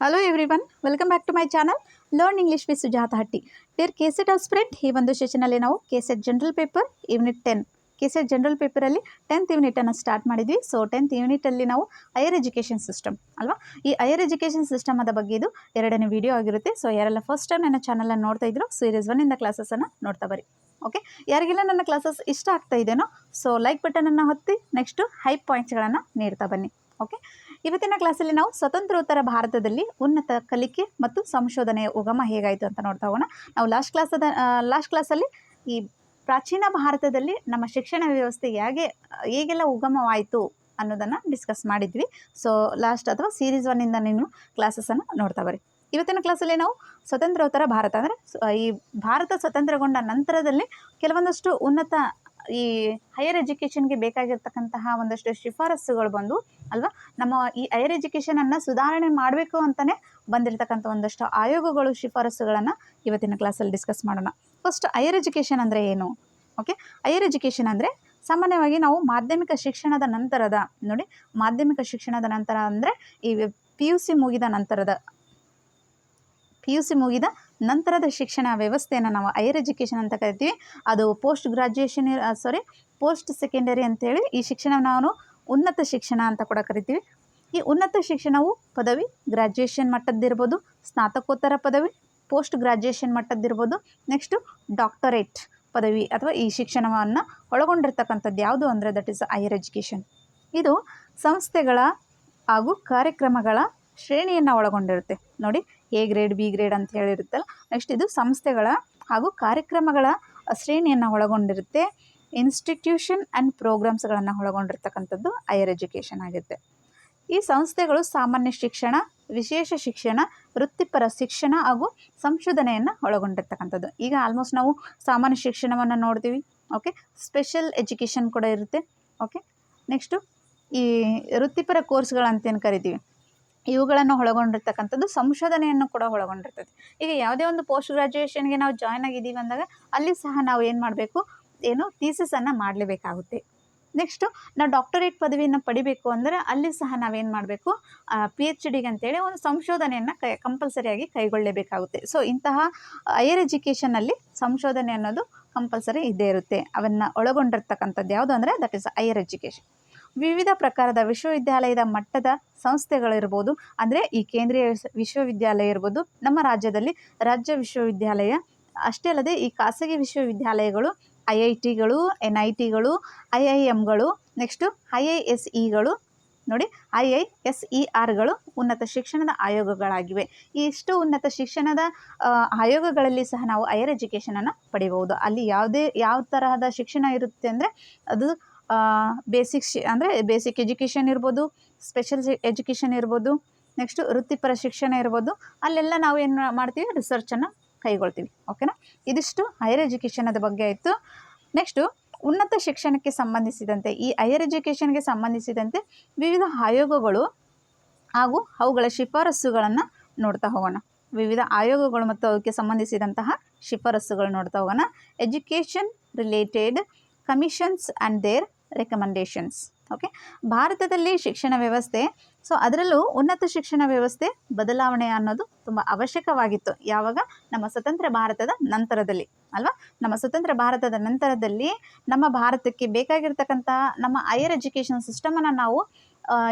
Hello everyone welcome back to my channel learn English with Sujata Hatti dear KSET spread ಈ ಒಂದು ಸೆಷನಲ್ಲಿ ನಾವು KSET general paper unit ten KSET general ಪೇಪರಲ್ಲಿ tenth ಯೂನಿಟನ್ನು start ಮಾಡಿದ್ವಿ. So tenth ಯೂನಿಟಲ್ಲಿ ನಾವು ಹೈಯರ್ ಎಜುಕೇಷನ್ ಸಿಸ್ಟಮ್ ಅಲ್ವಾ? ಈ ಹೈಯರ್ ಎಜುಕೇಷನ್ ಸಿಸ್ಟಮ್ ಅದ ಬಗ್ಗೆ ಇದು ಎರಡನೇ ವಿಡಿಯೋ ಆಗಿರುತ್ತೆ. ಸೊ ಯಾರೆಲ್ಲ ಫಸ್ಟ್ ಟೈಮ್ ನನ್ನ ಚಾನಲನ್ನು ನೋಡ್ತಾ ಇದ್ರು ಸೀರೀಸ್ ಒನ್ನಿಂದ ಕ್ಲಾಸಸನ್ನು ನೋಡ್ತಾ ಬರಿ ಓಕೆ ಯಾರಿಗೆಲ್ಲ ನನ್ನ ಕ್ಲಾಸಸ್ ಇಷ್ಟ ಆಗ್ತಾ ಇದೆಯೋ ಸೊ ಲೈಕ್ ಬಟನನ್ನು ಹೊತ್ತಿ ನೆಕ್ಸ್ಟು ಹೈ ಪಾಯಿಂಟ್ಸ್ಗಳನ್ನು ನೀಡ್ತಾ ಬನ್ನಿ. ಓಕೆ ಇವತ್ತಿನ ಕ್ಲಾಸಲ್ಲಿ ನಾವು ಸ್ವತಂತ್ರೋತ್ತರ ಭಾರತದಲ್ಲಿ ಉನ್ನತ ಕಲಿಕೆ ಮತ್ತು ಸಂಶೋಧನೆಯ ಉಗಮ ಹೇಗಾಯಿತು ಅಂತ ನೋಡ್ತಾ ಹೋಗೋಣ. ನಾವು ಲಾಸ್ಟ್ ಕ್ಲಾಸದ ಲಾಸ್ಟ್ ಕ್ಲಾಸಲ್ಲಿ ಈ ಪ್ರಾಚೀನ ಭಾರತದಲ್ಲಿ ನಮ್ಮ ಶಿಕ್ಷಣ ವ್ಯವಸ್ಥೆ ಹೇಗೆ, ಹೇಗೆಲ್ಲ ಉಗಮವಾಯಿತು ಅನ್ನೋದನ್ನು ಡಿಸ್ಕಸ್ ಮಾಡಿದ್ವಿ. ಸೊ ಲಾಸ್ಟ್ ಅಥವಾ ಸೀರೀಸ್ ಒನ್ನಿಂದ ನೀನು ಕ್ಲಾಸಸನ್ನು ನೋಡ್ತಾ ಬರಿ ಇವತ್ತಿನ ಕ್ಲಾಸಲ್ಲಿ ನಾವು ಸ್ವತಂತ್ರೋತ್ತರ ಭಾರತ ಅಂದರೆ, ಈ ಭಾರತ ಸ್ವತಂತ್ರಗೊಂಡ ನಂತರದಲ್ಲಿ ಕೆಲವೊಂದಷ್ಟು ಉನ್ನತ ಈ ಹೈಯರ್ ಎಜುಕೇಷನ್ಗೆ ಬೇಕಾಗಿರ್ತಕ್ಕಂತಹ ಒಂದಷ್ಟು ಶಿಫಾರಸ್ಸುಗಳು ಬಂದು, ಅಲ್ವಾ? ನಮ್ಮ ಈ ಹೈಯರ್ ಎಜುಕೇಷನನ್ನು ಸುಧಾರಣೆ ಮಾಡಬೇಕು ಅಂತಲೇ ಬಂದಿರತಕ್ಕಂಥ ಒಂದಷ್ಟು ಆಯೋಗಗಳು, ಶಿಫಾರಸ್ಸುಗಳನ್ನು ಇವತ್ತಿನ ಕ್ಲಾಸಲ್ಲಿ ಡಿಸ್ಕಸ್ ಮಾಡೋಣ. ಫಸ್ಟ್ ಹೈಯರ್ ಎಜುಕೇಷನ್ ಅಂದರೆ ಏನು? ಓಕೆ ಹೈಯರ್ ಎಜುಕೇಷನ್ ಅಂದರೆ ಸಾಮಾನ್ಯವಾಗಿ ನಾವು ಮಾಧ್ಯಮಿಕ ಶಿಕ್ಷಣದ ನಂತರದ, ನೋಡಿ, ಮಾಧ್ಯಮಿಕ ಶಿಕ್ಷಣದ ನಂತರ ಅಂದರೆ ಈ ಪಿ ಯು ಸಿ ಮುಗಿದ ನಂತರದ ಪಿ ಯು ಸಿ ಮುಗಿದ ನಂತರದ ಶಿಕ್ಷಣ ವ್ಯವಸ್ಥೆಯನ್ನು ನಾವು ಹೈಯರ್ ಎಜುಕೇಷನ್ ಅಂತ ಕರಿತೀವಿ. ಅದು post graduation sorry post secondary ಅಂತೇಳಿ ಈ ಶಿಕ್ಷಣ ನಾವು ಉನ್ನತ ಶಿಕ್ಷಣ ಅಂತ ಕೂಡ ಕರಿತೀವಿ. ಈ ಉನ್ನತ ಶಿಕ್ಷಣವು ಪದವಿ ಗ್ರಾಜ್ಯುಯೇಷನ್ ಮಟ್ಟದ್ದಿರ್ಬೋದು, ಸ್ನಾತಕೋತ್ತರ ಪದವಿ ಪೋಸ್ಟ್ ಗ್ರಾಜ್ಯುಯೇಷನ್ ಮಟ್ಟದ್ದಿರ್ಬೋದು ನೆಕ್ಸ್ಟು ಡಾಕ್ಟರೇಟ್ ಪದವಿ ಅಥವಾ ಈ ಶಿಕ್ಷಣವನ್ನು ಒಳಗೊಂಡಿರ್ತಕ್ಕಂಥದ್ದು ಯಾವುದು ಅಂದರೆ ದಟ್ ಈಸ್ ಹೈಯರ್ ಎಜುಕೇಷನ್ ಇದು ಸಂಸ್ಥೆಗಳ ಹಾಗೂ ಕಾರ್ಯಕ್ರಮಗಳ ಶ್ರೇಣಿಯನ್ನು ಒಳಗೊಂಡಿರುತ್ತೆ. ನೋಡಿ ಎ ಗ್ರೇಡ್, ಬಿ ಗ್ರೇಡ್ ಅಂತ ಹೇಳಿರುತ್ತಲ್ಲ ನೆಕ್ಸ್ಟ್ ಇದು ಸಂಸ್ಥೆಗಳ ಹಾಗೂ ಕಾರ್ಯಕ್ರಮಗಳ ಶ್ರೇಣಿಯನ್ನು ಒಳಗೊಂಡಿರುತ್ತೆ. ಇನ್ಸ್ಟಿಟ್ಯೂಷನ್ ಆ್ಯಂಡ್ ಪ್ರೋಗ್ರಾಮ್ಸ್ಗಳನ್ನು ಒಳಗೊಂಡಿರ್ತಕ್ಕಂಥದ್ದು ಹೈಯರ್ ಎಜುಕೇಷನ್ ಆಗುತ್ತೆ. ಈ ಸಂಸ್ಥೆಗಳು ಸಾಮಾನ್ಯ ಶಿಕ್ಷಣ, ವಿಶೇಷ ಶಿಕ್ಷಣ, ವೃತ್ತಿಪರ ಶಿಕ್ಷಣ ಹಾಗೂ ಸಂಶೋಧನೆಯನ್ನು ಒಳಗೊಂಡಿರ್ತಕ್ಕಂಥದ್ದು. ಈಗ ಆಲ್ಮೋಸ್ಟ್ ನಾವು ಸಾಮಾನ್ಯ ಶಿಕ್ಷಣವನ್ನು ನೋಡ್ತೀವಿ. ಓಕೆ ಸ್ಪೆಷಲ್ ಎಜುಕೇಷನ್ ಕೂಡ ಇರುತ್ತೆ. ಓಕೆ ನೆಕ್ಸ್ಟು ಈ ವೃತ್ತಿಪರ ಕೋರ್ಸ್ಗಳಂತೇನು ಕರಿತೀವಿ? ಇವುಗಳನ್ನು ಒಳಗೊಂಡಿರ್ತಕ್ಕಂಥದ್ದು ಸಂಶೋಧನೆಯನ್ನು ಕೂಡ ಒಳಗೊಂಡಿರ್ತದೆ. ಈಗ ಯಾವುದೇ ಒಂದು ಪೋಸ್ಟ್ ಗ್ರಾಜ್ಯುಯೇಷನ್ಗೆ ನಾವು ಜಾಯ್ನ್ ಆಗಿದ್ದೀವಿ ಅಂದಾಗ ಅಲ್ಲಿ ಸಹ ನಾವು ಏನು ಮಾಡಬೇಕು? ಏನು ಥೀಸಿಸನ್ನು ಮಾಡಲೇಬೇಕಾಗುತ್ತೆ. ನೆಕ್ಸ್ಟು ನಾವು ಡಾಕ್ಟರೇಟ್ ಪದವಿಯನ್ನು ಪಡಿಬೇಕು ಅಂದರೆ ಅಲ್ಲಿ ಸಹ ನಾವೇನು ಮಾಡಬೇಕು? ಪಿ ಎಚ್ ಡಿಗೆ ಅಂತೇಳಿ ಒಂದು ಸಂಶೋಧನೆಯನ್ನು ಕೈ ಕಂಪಲ್ಸರಿಯಾಗಿ ಕೈಗೊಳ್ಳಲೇಬೇಕಾಗುತ್ತೆ. ಸೊ ಇಂತಹ ಹೈಯರ್ ಎಜುಕೇಷನಲ್ಲಿ ಸಂಶೋಧನೆ ಅನ್ನೋದು ಕಂಪಲ್ಸರಿ ಇದ್ದೇ ಇರುತ್ತೆ. ಅವನ್ನು ಒಳಗೊಂಡಿರ್ತಕ್ಕಂಥದ್ದು ಯಾವುದು ಅಂದರೆ ದಟ್ ಇಸ್ ಹೈಯರ್ ಎಜುಕೇಷನ್ ವಿವಿಧ ಪ್ರಕಾರದ ವಿಶ್ವವಿದ್ಯಾಲಯದ ಮಟ್ಟದ ಸಂಸ್ಥೆಗಳಿರ್ಬೋದು ಅಂದರೆ ಈ ಕೇಂದ್ರೀಯ ವಿಶ್ವವಿದ್ಯಾಲಯ ಇರ್ಬೋದು, ನಮ್ಮ ರಾಜ್ಯದಲ್ಲಿ ರಾಜ್ಯ ವಿಶ್ವವಿದ್ಯಾಲಯ, ಅಷ್ಟೇ ಅಲ್ಲದೆ ಈ ಖಾಸಗಿ ವಿಶ್ವವಿದ್ಯಾಲಯಗಳು, ಐ ಐ ಟಿಗಳು, ಎನ್ ಐ ಟಿಗಳು, ಐ ಐ ಎಮ್ಗಳು ನೆಕ್ಸ್ಟು ಐ ಐ ಎಸ್ ಇಗಳು ನೋಡಿ ಐ ಐ ಎಸ್ ಇ ಆರ್ಗಳು ಉನ್ನತ ಶಿಕ್ಷಣದ ಆಯೋಗಗಳಾಗಿವೆ. ಇಷ್ಟು ಉನ್ನತ ಶಿಕ್ಷಣದ ಆಯೋಗಗಳಲ್ಲಿ ಸಹ ನಾವು ಹೈಯರ್ ಎಜುಕೇಷನನ್ನು ಪಡಿಬೋದು ಅಲ್ಲಿ ಯಾವುದೇ, ಯಾವ ತರಹದ ಶಿಕ್ಷಣ ಇರುತ್ತೆ ಅಂದರೆ ಅದು ಬೇಸಿಕ್ ಶಿ, ಅಂದರೆ ಬೇಸಿಕ್ ಎಜುಕೇಷನ್ ಇರ್ಬೋದು ಸ್ಪೆಷಲ್ ಎಜುಕೇಷನ್ ಇರ್ಬೋದು ನೆಕ್ಸ್ಟು ವೃತ್ತಿಪರ ಶಿಕ್ಷಣ ಇರ್ಬೋದು, ಅಲ್ಲೆಲ್ಲ ನಾವು ಏನು ಮಾಡ್ತೀವಿ? ರಿಸರ್ಚನ್ನು ಕೈಗೊಳ್ತೀವಿ. ಓಕೆನಾ ಇದಿಷ್ಟು ಹೈಯರ್ ಎಜುಕೇಷನದ ಬಗ್ಗೆ ಆಯಿತು. ನೆಕ್ಸ್ಟು ಉನ್ನತ ಶಿಕ್ಷಣಕ್ಕೆ ಸಂಬಂಧಿಸಿದಂತೆ, ಈ ಹೈಯರ್ ಎಜುಕೇಷನ್ಗೆ ಸಂಬಂಧಿಸಿದಂತೆ ವಿವಿಧ ಆಯೋಗಗಳು ಹಾಗೂ ಅವುಗಳ ಶಿಫಾರಸ್ಸುಗಳನ್ನು ನೋಡ್ತಾ ಹೋಗೋಣ. ವಿವಿಧ ಆಯೋಗಗಳು ಮತ್ತು ಅವಕ್ಕೆ ಸಂಬಂಧಿಸಿದಂತಹ ಶಿಫಾರಸ್ಸುಗಳು ನೋಡ್ತಾ ಹೋಗೋಣ. Education related commissions and their recommendations okay ಭಾರತದಲ್ಲಿ ಶಿಕ್ಷಣ ವ್ಯವಸ್ಥೆ ಸೊ ಅದರಲ್ಲೂ ಉನ್ನತ ಶಿಕ್ಷಣ ವ್ಯವಸ್ಥೆ ಬದಲಾವಣೆ ಅನ್ನೋದು ತುಂಬ ಅವಶ್ಯಕವಾಗಿತ್ತು ಯಾವಾಗ? ನಮ್ಮ ಸ್ವತಂತ್ರ ಭಾರತದ ನಂತರದಲ್ಲಿ, ಅಲ್ವಾ? ನಮ್ಮ ಸ್ವತಂತ್ರ ಭಾರತದ ನಂತರದಲ್ಲಿ ನಮ್ಮ ಭಾರತಕ್ಕೆ ಬೇಕಾಗಿರ್ತಕ್ಕಂತಹ ನಮ್ಮ ಹೈಯರ್ ಎಜುಕೇಷನ್ ಸಿಸ್ಟಮನ್ನು ನಾವು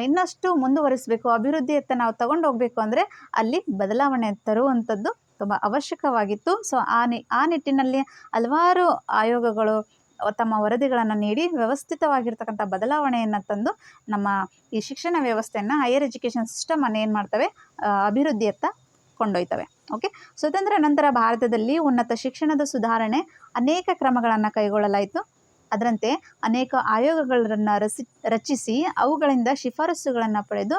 ಇನ್ನಷ್ಟು ಮುಂದುವರಿಸಬೇಕು, ಅಭಿವೃದ್ಧಿಯತ್ತ ನಾವು ತಗೊಂಡು ಹೋಗಬೇಕು ಅಂದರೆ ಅಲ್ಲಿ ಬದಲಾವಣೆ ತರುವಂಥದ್ದು ತುಂಬ ಅವಶ್ಯಕವಾಗಿತ್ತು. ಸೊ ಆ ನಿ, ಆ ನಿಟ್ಟಿನಲ್ಲಿ ಹಲವಾರು ಆಯೋಗಗಳು ತಮ್ಮ ವರದಿಗಳನ್ನು ನೀಡಿ ವ್ಯವಸ್ಥಿತವಾಗಿರ್ತಕ್ಕಂಥ ಬದಲಾವಣೆಯನ್ನು ತಂದು ನಮ್ಮ ಈ ಶಿಕ್ಷಣ ವ್ಯವಸ್ಥೆಯನ್ನು ಹೈಯರ್ ಎಜುಕೇಷನ್ ಸಿಸ್ಟಮನ್ನು ಏನು ಮಾಡ್ತವೆ? ಅಭಿವೃದ್ಧಿಯತ್ತ ಕೊಂಡೊಯ್ತವೆ. ಓಕೆ ಸ್ವತಂತ್ರ ನಂತರ ಭಾರತದಲ್ಲಿ ಉನ್ನತ ಶಿಕ್ಷಣದ ಸುಧಾರಣೆ ಅನೇಕ ಕ್ರಮಗಳನ್ನು ಕೈಗೊಳ್ಳಲಾಯಿತು. ಅದರಂತೆ ಅನೇಕ ಆಯೋಗಗಳನ್ನು ರಸಿ, ರಚಿಸಿ ಅವುಗಳಿಂದ ಶಿಫಾರಸುಗಳನ್ನು ಪಡೆದು,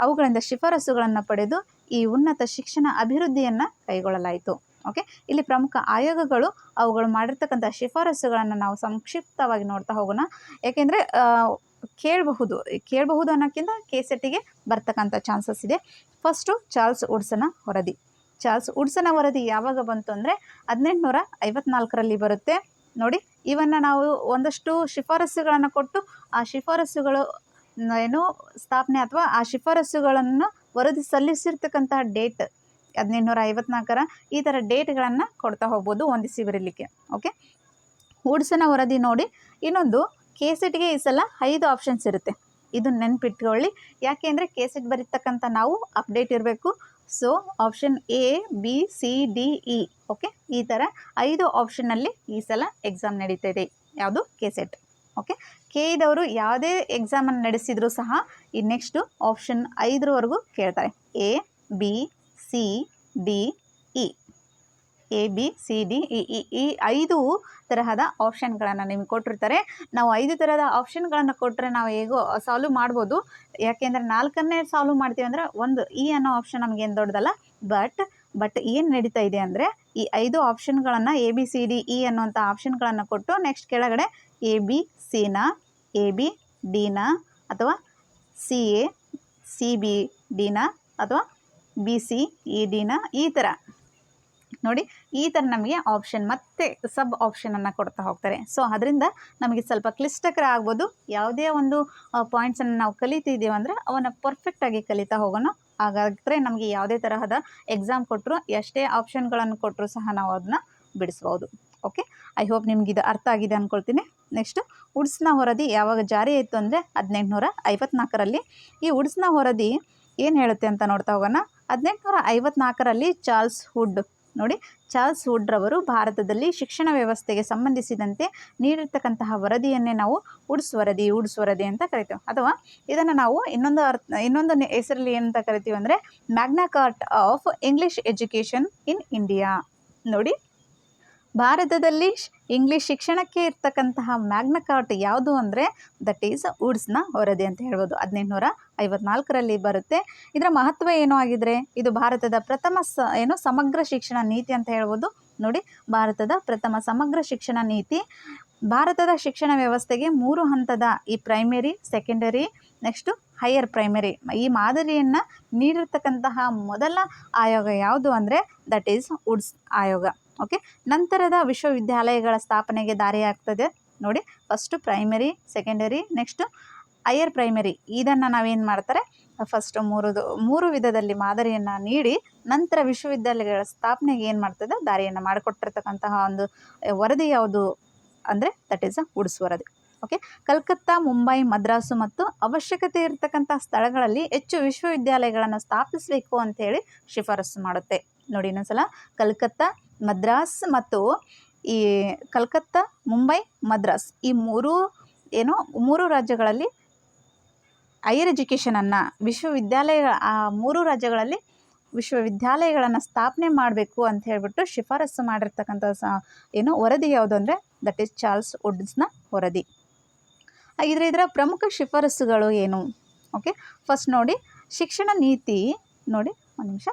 ಅವುಗಳಿಂದ ಶಿಫಾರಸುಗಳನ್ನು ಪಡೆದು ಈ ಉನ್ನತ ಶಿಕ್ಷಣ ಅಭಿವೃದ್ಧಿಯನ್ನು ಕೈಗೊಳ್ಳಲಾಯಿತು. ಓಕೆ ಇಲ್ಲಿ ಪ್ರಮುಖ ಆಯೋಗಗಳು ಅವುಗಳು ಮಾಡಿರ್ತಕ್ಕಂಥ ಶಿಫಾರಸ್ಸುಗಳನ್ನು ನಾವು ಸಂಕ್ಷಿಪ್ತವಾಗಿ ನೋಡ್ತಾ ಹೋಗೋಣ. ಯಾಕೆಂದರೆ ಕೇಳಬಹುದು. ಕೇಳಬಹುದು ಅನ್ನೋಕ್ಕಿಂತ ಕೆ ಸೆಟ್ಟಿಗೆ ಬರ್ತಕ್ಕಂಥ ಚಾನ್ಸಸ್ ಇದೆ. ಫಸ್ಟು ಚಾರ್ಲ್ಸ್ ಉಡ್ಸನ ವರದಿ. ಚಾರ್ಲ್ಸ್ ಉಡ್ಸನ ವರದಿ ಯಾವಾಗ ಬಂತು ಅಂದರೆ ಹದಿನೆಂಟುನೂರ ಐವತ್ನಾಲ್ಕರಲ್ಲಿ ಬರುತ್ತೆ. ನೋಡಿ, ಇವನ್ನು ನಾವು ಒಂದಷ್ಟು ಶಿಫಾರಸುಗಳನ್ನು ಕೊಟ್ಟು ಆ ಶಿಫಾರಸ್ಸುಗಳು ಏನು ಸ್ಥಾಪನೆ ಅಥವಾ ಆ ಶಿಫಾರಸ್ಸುಗಳನ್ನು ವರದಿ ಸಲ್ಲಿಸಿರ್ತಕ್ಕಂತಹ ಡೇಟ್ ಹದಿನೆಂಟುನೂರ ಐವತ್ನಾಲ್ಕರ ಈ ಥರ ಡೇಟ್ಗಳನ್ನು ಕೊಡ್ತಾ ಹೋಗ್ಬೋದು ಹೊಂದಿಸಿ ಬರೀಲಿಕ್ಕೆ ಓಕೆ ಹೂಡ್ಸನ ವರದಿ ನೋಡಿ, ಇನ್ನೊಂದು ಕೆ ಸೆಟ್ಗೆ ಈ ಸಲ ಐದು ಆಪ್ಷನ್ಸ್ ಇರುತ್ತೆ. ಇದು ನೆನ್ಪಿಟ್ಕೊಳ್ಳಿ. ಯಾಕೆ ಅಂದರೆ ಕೆ ಸೆಟ್ ಬರೀತಕ್ಕಂಥ ನಾವು ಅಪ್ಡೇಟ್ ಇರಬೇಕು. So option A B C D E okay ಈ ಥರ ಐದು ಆಪ್ಷನ್ನಲ್ಲಿ ಈ ಸಲ ಎಕ್ಸಾಮ್ ನಡೀತಾ ಇದೆ. ಯಾವುದು? ಕೆ ಸೆಟ್ ಓಕೆ ಕೆ ಇದವರು ಯಾವುದೇ ಎಕ್ಸಾಮನ್ನು ನಡೆಸಿದರೂ ಸಹ ಈ ನೆಕ್ಸ್ಟು ಆಪ್ಷನ್ ಐದರವರೆಗೂ ಕೇಳ್ತಾರೆ. A B C, D, E. A, B, C, D, E E. ಈ ಐದು ತರಹದ ಆಪ್ಷನ್ಗಳನ್ನು ನಿಮ್ಗೆ ಕೊಟ್ಟಿರ್ತಾರೆ. ನಾವು ಐದು ಥರದ ಆಪ್ಷನ್ಗಳನ್ನು ಕೊಟ್ಟರೆ ನಾವು ಹೇಗೋ ಸಾಲ್ವ್ ಮಾಡ್ಬೋದು. ಯಾಕೆಂದರೆ ನಾಲ್ಕನ್ನೇ ಸಾಲ್ವ್ ಮಾಡ್ತೀವಿ ಅಂದರೆ ಒಂದು ಇ ಅನ್ನೋ ಆಪ್ಷನ್ ನಮಗೇನು ದೊಡ್ಡದಲ್ಲ? ಬಟ್ ಬಟ್ ಏನು ನಡೀತಾ ಇದೆ ಅಂದರೆ ಈ ಐದು ಆಪ್ಷನ್ಗಳನ್ನು A, B, C, D, E ಅನ್ನುವಂಥ ಆಪ್ಷನ್ಗಳನ್ನು ಕೊಟ್ಟು ನೆಕ್ಸ್ಟ್ ಕೆಳಗಡೆ ಎ, ಬಿ ಸಿನ ಎ, ಬಿ ಡಿನ ಅಥವಾ ಸಿ, ಎ, ಸಿ, ಬಿ ಡಿನ ಅಥವಾ ಬಿ ಸಿ ಇ ಡಿನ ಈ ಥರ ನೋಡಿ, ಈ ಥರ ನಮಗೆ ಆಪ್ಷನ್ ಮತ್ತೆ ಸಬ್ ಆಪ್ಷನನ್ನು ಕೊಡ್ತಾ ಹೋಗ್ತಾರೆ. ಸೊ ಅದರಿಂದ ನಮಗೆ ಸ್ವಲ್ಪ ಕ್ಲಿಷ್ಟಕರ ಆಗ್ಬೋದು ಯಾವುದೇ ಒಂದು ಪಾಯಿಂಟ್ಸನ್ನು ನಾವು ಕಲಿತಿದ್ದೀವಿ ಅಂದರೆ ಅವನ್ನ ಪರ್ಫೆಕ್ಟಾಗಿ ಕಲಿತಾ ಹೋಗೋಣ. ಹಾಗಾದರೆ ನಮಗೆ ಯಾವುದೇ ತರಹದ ಎಕ್ಸಾಮ್ ಕೊಟ್ಟರು ಎಷ್ಟೇ ಆಪ್ಷನ್ಗಳನ್ನು ಕೊಟ್ಟರು ಸಹ ನಾವು ಅದನ್ನ ಬಿಡಿಸ್ಬೋದು. ಓಕೆ ಐ ಹೋಪ್ ನಿಮ್ಗೆ ಇದು ಅರ್ಥ ಆಗಿದೆ ಅಂದ್ಕೊಳ್ತೀನಿ ನೆಕ್ಸ್ಟು ಉಡ್ಸ್ನ ವರದಿ ಯಾವಾಗ ಜಾರಿ ಆಯಿತು ಅಂದರೆ ಹದಿನೆಂಟುನೂರ ಐವತ್ನಾಲ್ಕರಲ್ಲಿ. ಈ ಉಡ್ಸ್ನ ವರದಿ ಏನು ಹೇಳುತ್ತೆ ಅಂತ ನೋಡ್ತಾ ಹೋಗೋಣ. ಹದಿನೆಂಟುನೂರ ಐವತ್ನಾಲ್ಕರಲ್ಲಿ ಚಾರ್ಲ್ಸ್ ಹುಡ್ ನೋಡಿ, ಚಾರ್ಲ್ಸ್ ವುಡ್ರವರು ಭಾರತದಲ್ಲಿ ಶಿಕ್ಷಣ ವ್ಯವಸ್ಥೆಗೆ ಸಂಬಂಧಿಸಿದಂತೆ ನೀಡಿರ್ತಕ್ಕಂತಹ ವರದಿಯನ್ನೇ ನಾವು ಉಡ್ಸ್ ವರದಿ ಉಡ್ಸ್ ವರದಿ ಅಂತ ಕರಿತೀವಿ. ಅಥವಾ ಇದನ್ನು ನಾವು ಇನ್ನೊಂದು ಅರ್ಥ, ಇನ್ನೊಂದು ಹೆಸರಲ್ಲಿ ಏನಂತ ಕರಿತೀವಿ ಅಂದರೆ Magna Carta of English education in India. ನೋಡಿ ಭಾರತದಲ್ಲಿ ಇಂಗ್ಲಿಷ್ ಶಿಕ್ಷಣಕ್ಕೆ ಇರ್ತಕ್ಕಂತಹ ಮ್ಯಾಗ್ನಕಾರ್ಟ್ ಯಾವುದು ಅಂದರೆ ದಟ್ ಈಸ್ ವುಡ್ಸ್ನ ವರದಿ ಅಂತ ಹೇಳ್ಬೋದು. ಹದಿನೆಂಟುನೂರ ಐವತ್ನಾಲ್ಕರಲ್ಲಿ ಬರುತ್ತೆ. ಇದರ ಮಹತ್ವ ಏನು ಆಗಿದ್ರೆ? ಇದು ಭಾರತದ ಪ್ರಥಮ ಸ, ಏನು ಸಮಗ್ರ ಶಿಕ್ಷಣ ನೀತಿ ಅಂತ ಹೇಳ್ಬೋದು. ನೋಡಿ, ಭಾರತದ ಪ್ರಥಮ ಸಮಗ್ರ ಶಿಕ್ಷಣ ನೀತಿ. ಭಾರತದ ಶಿಕ್ಷಣ ವ್ಯವಸ್ಥೆಗೆ ಮೂರು ಹಂತದ, ಈ primary secondary next higher primary ಈ ಮಾದರಿಯನ್ನು ನೀಡಿರ್ತಕ್ಕಂತಹ ಮೊದಲ ಆಯೋಗ ಯಾವುದು ಅಂದರೆ ದಟ್ ಈಸ್ ವುಡ್ಸ್ ಆಯೋಗ. ಓಕೆ ನಂತರದ ವಿಶ್ವವಿದ್ಯಾಲಯಗಳ ಸ್ಥಾಪನೆಗೆ ದಾರಿಯಾಗ್ತದೆ. ನೋಡಿ first primary secondary next higher primary ಇದನ್ನು ನಾವೇನು ಮಾಡ್ತಾರೆ? ಫಸ್ಟು ಮೂರು ಮೂರು ವಿಧದಲ್ಲಿ ಮಾದರಿಯನ್ನು ನೀಡಿ ನಂತರ ವಿಶ್ವವಿದ್ಯಾಲಯಗಳ ಸ್ಥಾಪನೆಗೆ ಏನು ಮಾಡ್ತದೆ? ದಾರಿಯನ್ನು ಮಾಡಿಕೊಟ್ಟಿರ್ತಕ್ಕಂತಹ ಒಂದು ವರದಿ ಯಾವುದು ಅಂದರೆ ದಟ್ ಈಸ್ ಅ ಉಡ್ಸ್ ವರದಿ. ಓಕೆ ಕಲ್ಕತ್ತಾ, ಮುಂಬೈ, ಮದ್ರಾಸು ಮತ್ತು ಅವಶ್ಯಕತೆ ಇರತಕ್ಕಂಥ ಸ್ಥಳಗಳಲ್ಲಿ ಹೆಚ್ಚು ವಿಶ್ವವಿದ್ಯಾಲಯಗಳನ್ನು ಸ್ಥಾಪಿಸಬೇಕು ಅಂತ ಹೇಳಿ ಶಿಫಾರಸು ಮಾಡುತ್ತೆ. ನೋಡಿ ಇನ್ನೊಂದ್ಸಲ, ಕಲ್ಕತ್ತಾ ಮದ್ರಾಸ್ ಮತ್ತು ಈ ಕಲ್ಕತ್ತಾ, ಮುಂಬೈ, ಮದ್ರಾಸ್. ಈ ಮೂರು ಏನು ಮೂರು ರಾಜ್ಯಗಳಲ್ಲಿ ಹೈಯರ್ ಎಜುಕೇಷನನ್ನು ವಿಶ್ವವಿದ್ಯಾಲಯ, ಆ ಮೂರು ರಾಜ್ಯಗಳಲ್ಲಿ ವಿಶ್ವವಿದ್ಯಾಲಯಗಳನ್ನು ಸ್ಥಾಪನೆ ಮಾಡಬೇಕು ಅಂತ ಹೇಳಿಬಿಟ್ಟು ಶಿಫಾರಸು ಮಾಡಿರ್ತಕ್ಕಂಥ ಸ ಏನು ವರದಿ ಯಾವುದು ಅಂದರೆ ದಟ್ ಈಸ್ ಚಾರ್ಲ್ಸ್ ವುಡ್ಸ್ನ ವರದಿ. ಇದರ ಇದರ ಪ್ರಮುಖ ಶಿಫಾರಸುಗಳು ಏನು? ಓಕೆ, ಫಸ್ಟ್ ನೋಡಿ ಶಿಕ್ಷಣ ನೀತಿ, ನೋಡಿ ಒಂದು ನಿಮಿಷ.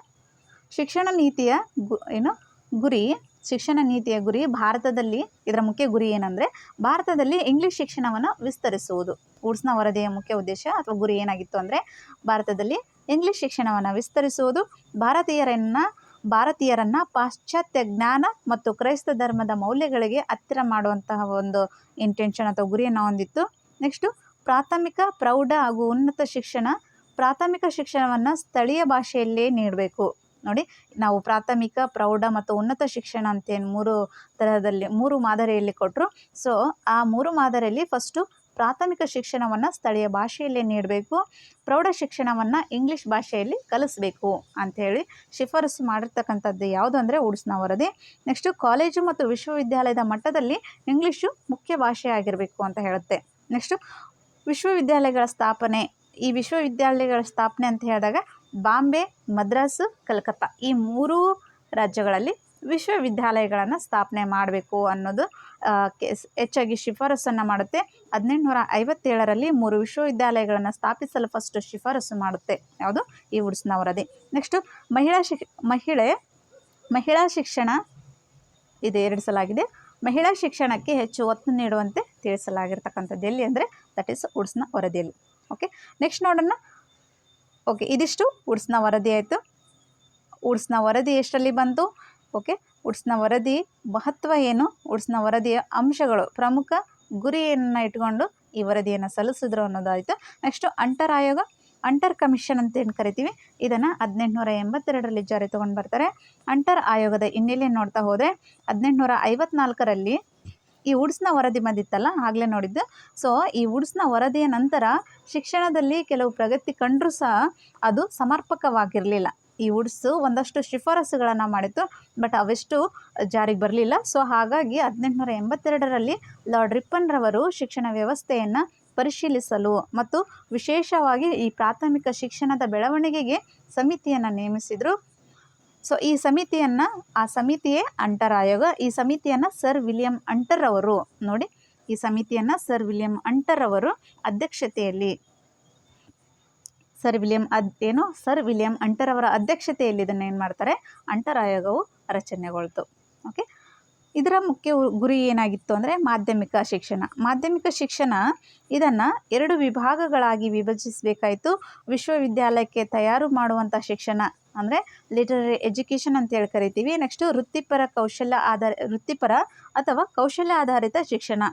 ಶಿಕ್ಷಣ ನೀತಿಯ ಗು ಏನು ಗುರಿ, ಶಿಕ್ಷಣ ನೀತಿಯ ಗುರಿ ಭಾರತದಲ್ಲಿ ಇದರ ಮುಖ್ಯ ಗುರಿ ಏನಂದರೆ ಭಾರತದಲ್ಲಿ ಇಂಗ್ಲೀಷ್ ಶಿಕ್ಷಣವನ್ನು ವಿಸ್ತರಿಸುವುದು. ವುಡ್ಸ್ನ ವರದಿಯ ಮುಖ್ಯ ಉದ್ದೇಶ ಅಥವಾ ಗುರಿ ಏನಾಗಿತ್ತು ಅಂದರೆ ಭಾರತದಲ್ಲಿ ಇಂಗ್ಲೀಷ್ ಶಿಕ್ಷಣವನ್ನು ವಿಸ್ತರಿಸುವುದು. ಭಾರತೀಯರನ್ನು ಭಾರತೀಯರನ್ನು ಪಾಶ್ಚಾತ್ಯ ಜ್ಞಾನ ಮತ್ತು ಕ್ರೈಸ್ತ ಧರ್ಮದ ಮೌಲ್ಯಗಳಿಗೆ ಹತ್ತಿರ ಮಾಡುವಂತಹ ಒಂದು ಇಂಟೆನ್ಷನ್ ಅಥವಾ ಗುರಿಯನ್ನು ಹೊಂದಿತ್ತು. ನೆಕ್ಸ್ಟು ಪ್ರಾಥಮಿಕ ಪ್ರೌಢ ಹಾಗೂ ಉನ್ನತ ಶಿಕ್ಷಣ. ಪ್ರಾಥಮಿಕ ಶಿಕ್ಷಣವನ್ನು ಸ್ಥಳೀಯ ಭಾಷೆಯಲ್ಲೇ ನೀಡಬೇಕು. ನೋಡಿ, ನಾವು ಪ್ರಾಥಮಿಕ, ಪ್ರೌಢ ಮತ್ತು ಉನ್ನತ ಶಿಕ್ಷಣ ಅಂತೇನು ಮೂರು ತರಹದಲ್ಲಿ, ಮೂರು ಮಾದರಿಯಲ್ಲಿ ಕೊಟ್ಟರು ಸೊ ಆ ಮೂರು ಮಾದರಿಯಲ್ಲಿ ಫಸ್ಟು ಪ್ರಾಥಮಿಕ ಶಿಕ್ಷಣವನ್ನು ಸ್ಥಳೀಯ ಭಾಷೆಯಲ್ಲೇ ನೀಡಬೇಕು. ಪ್ರೌಢ ಶಿಕ್ಷಣವನ್ನು ಇಂಗ್ಲೀಷ್ ಭಾಷೆಯಲ್ಲಿ ಕಲಿಸ್ಬೇಕು ಅಂಥೇಳಿ ಶಿಫಾರಸು ಮಾಡಿರ್ತಕ್ಕಂಥದ್ದು ಯಾವುದು ಅಂದರೆ ಉಡ್ಸ್ನ ವರದಿ ನೆಕ್ಸ್ಟು ಕಾಲೇಜು ಮತ್ತು ವಿಶ್ವವಿದ್ಯಾಲಯದ ಮಟ್ಟದಲ್ಲಿ ಇಂಗ್ಲೀಷು ಮುಖ್ಯ ಭಾಷೆ ಆಗಿರಬೇಕು ಅಂತ ಹೇಳುತ್ತೆ. ನೆಕ್ಸ್ಟು ವಿಶ್ವವಿದ್ಯಾಲಯಗಳ ಸ್ಥಾಪನೆ, ಈ ವಿಶ್ವವಿದ್ಯಾಲಯಗಳ ಸ್ಥಾಪನೆ ಅಂತ ಹೇಳಿದಾಗ ಬಾಂಬೆ, ಮದ್ರಾಸು, ಕಲ್ಕತ್ತಾ ಈ ಮೂರೂ ರಾಜ್ಯಗಳಲ್ಲಿ ವಿಶ್ವವಿದ್ಯಾಲಯಗಳನ್ನು ಸ್ಥಾಪನೆ ಮಾಡಬೇಕು ಅನ್ನೋದು ಹೆಚ್ಚಾಗಿ ಶಿಫಾರಸನ್ನು ಮಾಡುತ್ತೆ. ಹದಿನೆಂಟುನೂರ ಐವತ್ತೇಳರಲ್ಲಿ ಮೂರು ವಿಶ್ವವಿದ್ಯಾಲಯಗಳನ್ನು ಸ್ಥಾಪಿಸಲು ಫಸ್ಟ್ ಶಿಫಾರಸು ಮಾಡುತ್ತೆ. ಯಾವುದು? ಈ ಉಡ್ಸ್ನ ವರದಿ ನೆಕ್ಸ್ಟು ಮಹಿಳಾ ಶಿಕ್ ಮಹಿಳೆ, ಮಹಿಳಾ ಶಿಕ್ಷಣ ಇದು ಎರಡು ಸಲ ಆಗಿದೆ ಮಹಿಳಾ ಶಿಕ್ಷಣಕ್ಕೆ ಹೆಚ್ಚು ಒತ್ತು ನೀಡುವಂತೆ ತಿಳಿಸಲಾಗಿರ್ತಕ್ಕಂಥದ್ದು ಎಲ್ಲಿ ಅಂದರೆ ದಟ್ ಈಸ್ ಉಡ್ಸ್ನ ವರದಿಯಲ್ಲಿ. ಓಕೆ ನೆಕ್ಸ್ಟ್ ನೋಡೋಣ ಓಕೆ, ಇದಿಷ್ಟು. ಉಡ್ಸ್ನ ವರದಿ ಆಯಿತು. ಉಡ್ಸ್ನ ವರದಿ ಎಷ್ಟರಲ್ಲಿ ಬಂತು? ಓಕೆ, ಉಡ್ಸ್ನ ವರದಿ ಮಹತ್ವ ಏನು? ಉಡ್ಸ್ನ ವರದಿಯ ಅಂಶಗಳು, ಪ್ರಮುಖ ಗುರಿಯನ್ನು ಇಟ್ಕೊಂಡು ಈ ವರದಿಯನ್ನು ಸಲ್ಲಿಸಿದ್ರು ಅನ್ನೋದಾಯಿತು. ನೆಕ್ಸ್ಟು ಅಂಟರ್ ಆಯೋಗ ಅಂಟರ್ ಕಮಿಷನ್ ಅಂತ ಏನು ಕರಿತೀವಿ? ಇದನ್ನು ಹದಿನೆಂಟುನೂರ ಎಂಬತ್ತೆರಡರಲ್ಲಿ ಜಾರಿ ತೊಗೊಂಡು ಬರ್ತಾರೆ. ಅಂಟರ್ ಆಯೋಗದ ಹಿನ್ನೆಲೆ ನೋಡ್ತಾ ಹೋದರೆ, ಹದಿನೆಂಟುನೂರ ಐವತ್ನಾಲ್ಕರಲ್ಲಿ ಈ ವುಡ್ಸ್ನ ವರದಿ ಬಂದಿತ್ತಲ್ಲ, ಆಗಲೇ ನೋಡಿದ್ದು. ಸೊ ಈ ವುಡ್ಸ್ನ ವರದಿಯ ನಂತರ ಶಿಕ್ಷಣದಲ್ಲಿ ಕೆಲವು ಪ್ರಗತಿ ಕಂಡರೂ ಸಹ ಅದು ಸಮರ್ಪಕವಾಗಿರಲಿಲ್ಲ. ಈ ವುಡ್ಸು ಒಂದಷ್ಟು ಶಿಫಾರಸುಗಳನ್ನು ಮಾಡಿತ್ತು, ಬಟ್ ಅವೆಷ್ಟು ಜಾರಿಗೆ ಬರಲಿಲ್ಲ. ಸೊ ಹಾಗಾಗಿ ಹದಿನೆಂಟುನೂರ ಎಂಬತ್ತೆರಡರಲ್ಲಿ ಲಾರ್ಡ್ ರಿಪ್ಪನ್ ರವರು ಶಿಕ್ಷಣ ವ್ಯವಸ್ಥೆಯನ್ನು ಪರಿಶೀಲಿಸಲು ಮತ್ತು ವಿಶೇಷವಾಗಿ ಈ ಪ್ರಾಥಮಿಕ ಶಿಕ್ಷಣದ ಬೆಳವಣಿಗೆಗೆ ಸಮಿತಿಯನ್ನು ನೇಮಿಸಿದರು. ಸೊ ಈ ಸಮಿತಿಯನ್ನು, ಆ ಸಮಿತಿಯೇ ಅಂಟರ್ ಆಯೋಗ ಈ ಸಮಿತಿಯನ್ನು ಸರ್ ವಿಲಿಯಂ ಅಂಟರ್ ಅವರು ನೋಡಿ, ಈ ಸಮಿತಿಯನ್ನು ಸರ್ ವಿಲಿಯಂ ಅಂಟರ್ ಅವರು ಅಧ್ಯಕ್ಷತೆಯಲ್ಲಿ. ಸರ್ ವಿಲಿಯಂ ಅದ್, ಏನು? ಸರ್ ವಿಲಿಯಂ ಅಂಟರ್ ಅವರ ಅಧ್ಯಕ್ಷತೆಯಲ್ಲಿ ಇದನ್ನು ಏನು ಮಾಡ್ತಾರೆ? ಅಂಟರ್ ಆಯೋಗವು ರಚನೆಗೊಳ್ತು. ಓಕೆ ಇದರ ಮುಖ್ಯ ಗುರಿ ಏನಾಗಿತ್ತು ಅಂದರೆ ಮಾಧ್ಯಮಿಕ ಶಿಕ್ಷಣ. ಮಾಧ್ಯಮಿಕ ಶಿಕ್ಷಣ ಇದನ್ನು ಎರಡು ವಿಭಾಗಗಳಾಗಿ ವಿಭಜಿಸಬೇಕಾಯಿತು. ವಿಶ್ವವಿದ್ಯಾಲಯಕ್ಕೆ ತಯಾರು ಮಾಡುವಂಥ ಶಿಕ್ಷಣ ಅಂದರೆ ಲಿಟರರಿ ಎಜುಕೇಷನ್ ಅಂತೇಳಿ ಕರಿತೀವಿ. ನೆಕ್ಸ್ಟು ವೃತ್ತಿಪರ ಕೌಶಲ್ಯ ಆಧಾರ, ವೃತ್ತಿಪರ ಅಥವಾ ಕೌಶಲ್ಯ ಆಧಾರಿತ ಶಿಕ್ಷಣ.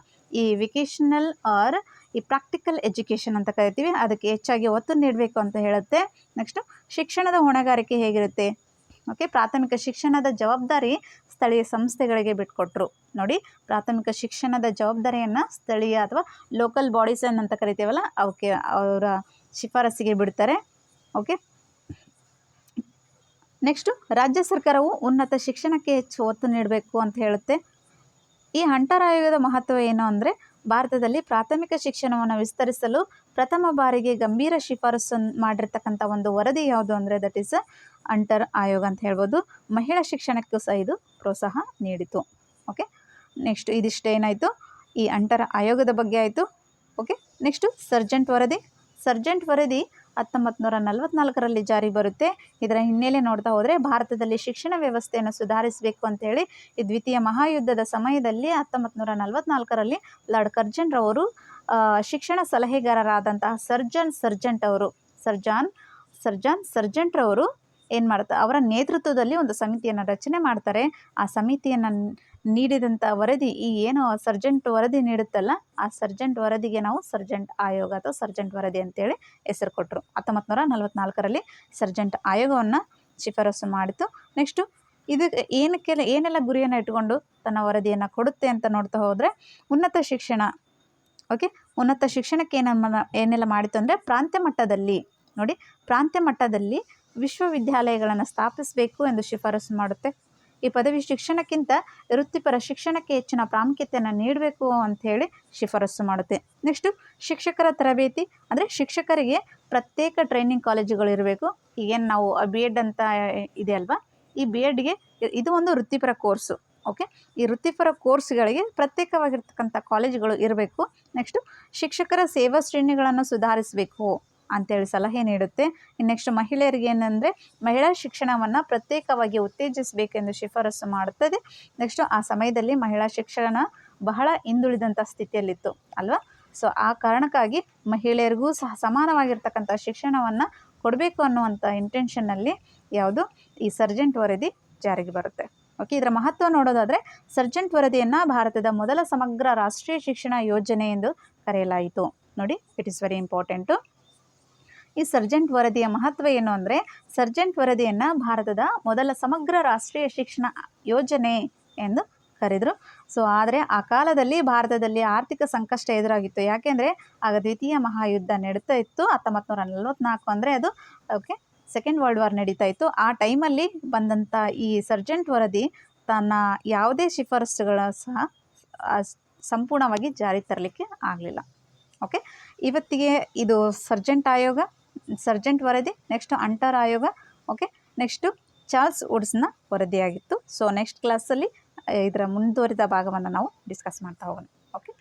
ಈ ವಿಕೇಷನಲ್ ಆರ್ ಈ ಪ್ರಾಕ್ಟಿಕಲ್ ಎಜುಕೇಷನ್ ಅಂತ ಕರಿತೀವಿ. ಅದಕ್ಕೆ ಹೆಚ್ಚಾಗಿ ಒತ್ತು ನೀಡಬೇಕು ಅಂತ ಹೇಳುತ್ತೆ. ನೆಕ್ಸ್ಟು ಶಿಕ್ಷಣದ ಹೊಣೆಗಾರಿಕೆ ಹೇಗಿರುತ್ತೆ? ಓಕೆ ಪ್ರಾಥಮಿಕ ಶಿಕ್ಷಣದ ಜವಾಬ್ದಾರಿ ಸ್ಥಳೀಯ ಸಂಸ್ಥೆಗಳಿಗೆ ಬಿಟ್ಕೊಟ್ರು. ನೋಡಿ, ಪ್ರಾಥಮಿಕ ಶಿಕ್ಷಣದ ಜವಾಬ್ದಾರಿಯನ್ನು ಸ್ಥಳೀಯ ಅಥವಾ ಲೋಕಲ್ ಬಾಡೀಸ್ ಅಂತ ಕರಿತೀವಲ್ಲ, ಅವಕ್ಕೆ ಅವರ ಶಿಫಾರಸಿಗೆ ಬಿಡ್ತಾರೆ. ಓಕೆ ನೆಕ್ಸ್ಟು ರಾಜ್ಯ ಸರ್ಕಾರವು ಉನ್ನತ ಶಿಕ್ಷಣಕ್ಕೆ ಹೆಚ್ಚು ಒತ್ತು ನೀಡಬೇಕು ಅಂತ ಹೇಳುತ್ತೆ. ಈ ಅಂಟರ ಆಯೋಗದ ಮಹತ್ವ ಏನು ಅಂದರೆ, ಭಾರತದಲ್ಲಿ ಪ್ರಾಥಮಿಕ ಶಿಕ್ಷಣವನ್ನು ವಿಸ್ತರಿಸಲು ಪ್ರಥಮ ಬಾರಿಗೆ ಗಂಭೀರ ಶಿಫಾರಸು ಮಾಡಿರ್ತಕ್ಕಂಥ ಒಂದು ವರದಿ ಯಾವುದು ಅಂದರೆ ದಟ್ ಈಸ್ ಅಂಟರ್ ಆಯೋಗ ಅಂತ ಹೇಳ್ಬೋದು. ಮಹಿಳಾ ಶಿಕ್ಷಣಕ್ಕೂ ಸಹ ಇದು ಪ್ರೋತ್ಸಾಹ ನೀಡಿತು. ಓಕೆ ನೆಕ್ಸ್ಟ್ ಇದಿಷ್ಟೇ ಏನಾಯಿತು? ಈ ಅಂಟರ ಆಯೋಗದ ಬಗ್ಗೆ ಆಯಿತು. ಓಕೆ ನೆಕ್ಸ್ಟು ಸರ್ಜೆಂಟ್ ವರದಿ. ಸರ್ಜೆಂಟ್ ವರದಿ ಹತ್ತೊಂಬತ್ತು ನೂರ ನಲವತ್ನಾಲ್ಕರಲ್ಲಿ ಜಾರಿ ಬರುತ್ತೆ. ಇದರ ಹಿನ್ನೆಲೆ ನೋಡ್ತಾ ಹೋದರೆ ಭಾರತದಲ್ಲಿ ಶಿಕ್ಷಣ ವ್ಯವಸ್ಥೆಯನ್ನು ಸುಧಾರಿಸಬೇಕು ಅಂತೇಳಿ ಈ ದ್ವಿತೀಯ ಮಹಾಯುದ್ಧದ ಸಮಯದಲ್ಲಿ ಹತ್ತೊಂಬತ್ತು ನೂರ ನಲವತ್ನಾಲ್ಕರಲ್ಲಿ ಲಾರ್ಡ್ ಕರ್ಜನ್ರವರು ಶಿಕ್ಷಣ ಸಲಹೆಗಾರರಾದಂತಹ ಸರ್ಜನ್ ಸರ್ಜೆಂಟ್ ಅವರು, ಸರ್ಜಾನ್ ಸರ್ಜಾನ್ ಸರ್ಜೆಂಟ್ ರವರು ಏನು ಮಾಡ್ತಾ, ಅವರ ನೇತೃತ್ವದಲ್ಲಿ ಒಂದು ಸಮಿತಿಯನ್ನು ರಚನೆ ಮಾಡ್ತಾರೆ. ಆ ಸಮಿತಿಯನ್ನು ನೀಡಿದಂಥ ವರದಿ ಈ ಏನು ಸರ್ಜೆಂಟ್ ವರದಿ ನೀಡುತ್ತಲ್ಲ, ಆ ಸರ್ಜೆಂಟ್ ವರದಿಗೆ ನಾವು ಸರ್ಜೆಂಟ್ ಆಯೋಗ ಅಥವಾ ಸರ್ಜೆಂಟ್ ವರದಿ ಅಂತೇಳಿ ಹೆಸರು ಕೊಟ್ಟರು ಹತ್ತೊಂಬತ್ತು ನೂರ ನಲವತ್ನಾಲ್ಕರಲ್ಲಿ ಸರ್ಜೆಂಟ್ ಆಯೋಗವನ್ನು ಶಿಫಾರಸು ಮಾಡಿತು. ನೆಕ್ಸ್ಟು ಇದು ಏನಕ್ಕೆಲ್ಲ, ಏನೆಲ್ಲ ಗುರಿಯನ್ನು ಇಟ್ಕೊಂಡು ತನ್ನ ವರದಿಯನ್ನು ಕೊಡುತ್ತೆ ಅಂತ ನೋಡ್ತಾ ಹೋದರೆ, ಉನ್ನತ ಶಿಕ್ಷಣ, ಓಕೆ, ಉನ್ನತ ಶಿಕ್ಷಣಕ್ಕೆ ಏನಮ್ಮ ಏನೆಲ್ಲ ಮಾಡಿತು ಅಂದರೆ ಪ್ರಾಂತ್ಯ ಮಟ್ಟದಲ್ಲಿ, ನೋಡಿ, ಪ್ರಾಂತ್ಯ ಮಟ್ಟದಲ್ಲಿ ವಿಶ್ವವಿದ್ಯಾಲಯಗಳನ್ನು ಸ್ಥಾಪಿಸಬೇಕು ಎಂದು ಶಿಫಾರಸು ಮಾಡುತ್ತೆ. ಈ ಪದವಿ ಶಿಕ್ಷಣಕ್ಕಿಂತ ವೃತ್ತಿಪರ ಶಿಕ್ಷಣಕ್ಕೆ ಹೆಚ್ಚಿನ ಪ್ರಾಮುಖ್ಯತೆಯನ್ನು ನೀಡಬೇಕು ಅಂತ ಹೇಳಿ ಶಿಫಾರಸು ಮಾಡುತ್ತೆ. ನೆಕ್ಸ್ಟು ಶಿಕ್ಷಕರ ತರಬೇತಿ. ಅಂದರೆ ಶಿಕ್ಷಕರಿಗೆ ಪ್ರತ್ಯೇಕ ಟ್ರೈನಿಂಗ್ ಕಾಲೇಜುಗಳು ಇರಬೇಕು. ಈಗೇನು ನಾವು ಬಿ ಎಡ್ ಅಂತ ಇದೆ ಅಲ್ವಾ? ಈ ಬಿ ಎಡ್ಗೆ ಇದು ಒಂದು ವೃತ್ತಿಪರ ಕೋರ್ಸು ಓಕೆ ಈ ವೃತ್ತಿಪರ ಕೋರ್ಸ್ಗಳಿಗೆ ಪ್ರತ್ಯೇಕವಾಗಿರ್ತಕ್ಕಂಥ ಕಾಲೇಜುಗಳು ಇರಬೇಕು. ನೆಕ್ಸ್ಟು ಶಿಕ್ಷಕರ ಸೇವಾ ಶ್ರೇಣಿಗಳನ್ನು ಸುಧಾರಿಸಬೇಕು. ಅಂತೇಳಿ ಸಲಹೆ ನೀಡುತ್ತೆ. ನೆಕ್ಸ್ಟ್ ಮಹಿಳೆಯರಿಗೆ ಏನಂದರೆ, ಮಹಿಳಾ ಶಿಕ್ಷಣವನ್ನು ಪ್ರತ್ಯೇಕವಾಗಿ ಉತ್ತೇಜಿಸಬೇಕೆಂದು ಶಿಫಾರಸು ಮಾಡುತ್ತದೆ. ನೆಕ್ಸ್ಟು ಆ ಸಮಯದಲ್ಲಿ ಮಹಿಳಾ ಶಿಕ್ಷಣ ಬಹಳ ಹಿಂದುಳಿದಂಥ ಸ್ಥಿತಿಯಲ್ಲಿತ್ತು ಅಲ್ವಾ? ಸೊ ಆ ಕಾರಣಕ್ಕಾಗಿ ಮಹಿಳೆಯರಿಗೂ ಸಹ ಸಮಾನವಾಗಿರ್ತಕ್ಕಂಥ ಶಿಕ್ಷಣವನ್ನು ಕೊಡಬೇಕು ಅನ್ನುವಂಥ ಇಂಟೆನ್ಷನ್ನಲ್ಲಿ ಯಾವುದು? ಈ ಸರ್ಜೆಂಟ್ ವರದಿ ಜಾರಿಗೆ ಬರುತ್ತೆ. ಓಕೆ ಇದರ ಮಹತ್ವ ನೋಡೋದಾದರೆ, ಸರ್ಜೆಂಟ್ ವರದಿಯನ್ನು ಭಾರತದ ಮೊದಲ ಸಮಗ್ರ ರಾಷ್ಟ್ರೀಯ ಶಿಕ್ಷಣ ಯೋಜನೆ ಎಂದು ಕರೆಯಲಾಯಿತು. ನೋಡಿ ಇಟ್ ಈಸ್ ವೆರಿ ಇಂಪಾರ್ಟೆಂಟು ಈ ಸರ್ಜೆಂಟ್ ವರದಿಯ ಮಹತ್ವ ಏನು ಅಂದರೆ, ಸರ್ಜೆಂಟ್ ವರದಿಯನ್ನು ಭಾರತದ ಮೊದಲ ಸಮಗ್ರ ರಾಷ್ಟ್ರೀಯ ಶಿಕ್ಷಣ ಯೋಜನೆ ಎಂದು ಕರೆದರು. ಸೊ ಆದರೆ ಆ ಕಾಲದಲ್ಲಿ ಭಾರತದಲ್ಲಿ ಆರ್ಥಿಕ ಸಂಕಷ್ಟ ಎದುರಾಗಿತ್ತು. ಯಾಕೆಂದರೆ ಆಗ ದ್ವಿತೀಯ ಮಹಾಯುದ್ಧ ನಡೀತಾ ಇತ್ತು ಹತ್ತೊಂಬತ್ತು ನೂರ ನಲ್ವತ್ನಾಲ್ಕು ಅಂದರೆ ಅದು ಓಕೆ ಸೆಕೆಂಡ್ ವರ್ಲ್ಡ್ ವಾರ್ ನಡೀತಾ ಇತ್ತು. ಆ ಟೈಮಲ್ಲಿ ಬಂದಂಥ ಈ ಸರ್ಜೆಂಟ್ ವರದಿ ತನ್ನ ಯಾವುದೇ ಶಿಫಾರಸುಗಳ ಸಹ ಸಂಪೂರ್ಣವಾಗಿ ಜಾರಿ ತರಲಿಕ್ಕೆ ಆಗಲಿಲ್ಲ. ಓಕೆ ಇವತ್ತಿಗೆ ಇದು ಸರ್ಜೆಂಟ್ ಆಯೋಗ ಸರ್ಜೆಂಟ್ ವರದಿ ನೆಕ್ಸ್ಟ್ ಅಂಟರ್ ಆಯೋಗ ಓಕೆ ನೆಕ್ಸ್ಟು ಚಾರ್ಲ್ಸ್ ವುಡ್ಸ್ನ ವರದಿಯಾಗಿತ್ತು. ಸೊ ನೆಕ್ಸ್ಟ್ ಕ್ಲಾಸಲ್ಲಿ ಇದರ ಮುಂದುವರಿದ ಭಾಗವನ್ನು ನಾವು ಡಿಸ್ಕಸ್ ಮಾಡ್ತಾ ಹೋಗೋಣ ಓಕೆ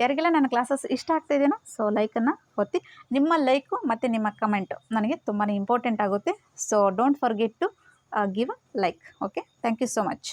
ಯಾರಿಗೆಲ್ಲ ನನ್ನ ಕ್ಲಾಸಸ್ ಇಷ್ಟ ಆಗ್ತಾಯಿದೆಯೋ ಸೊ ಲೈಕನ್ನು ಒತ್ತಿ. ನಿಮ್ಮ ಲೈಕು ಮತ್ತು ನಿಮ್ಮ ಕಮೆಂಟು ನನಗೆ ತುಂಬಾ ಇಂಪಾರ್ಟೆಂಟ್ ಆಗುತ್ತೆ. So don't forget to give like okay thank you so much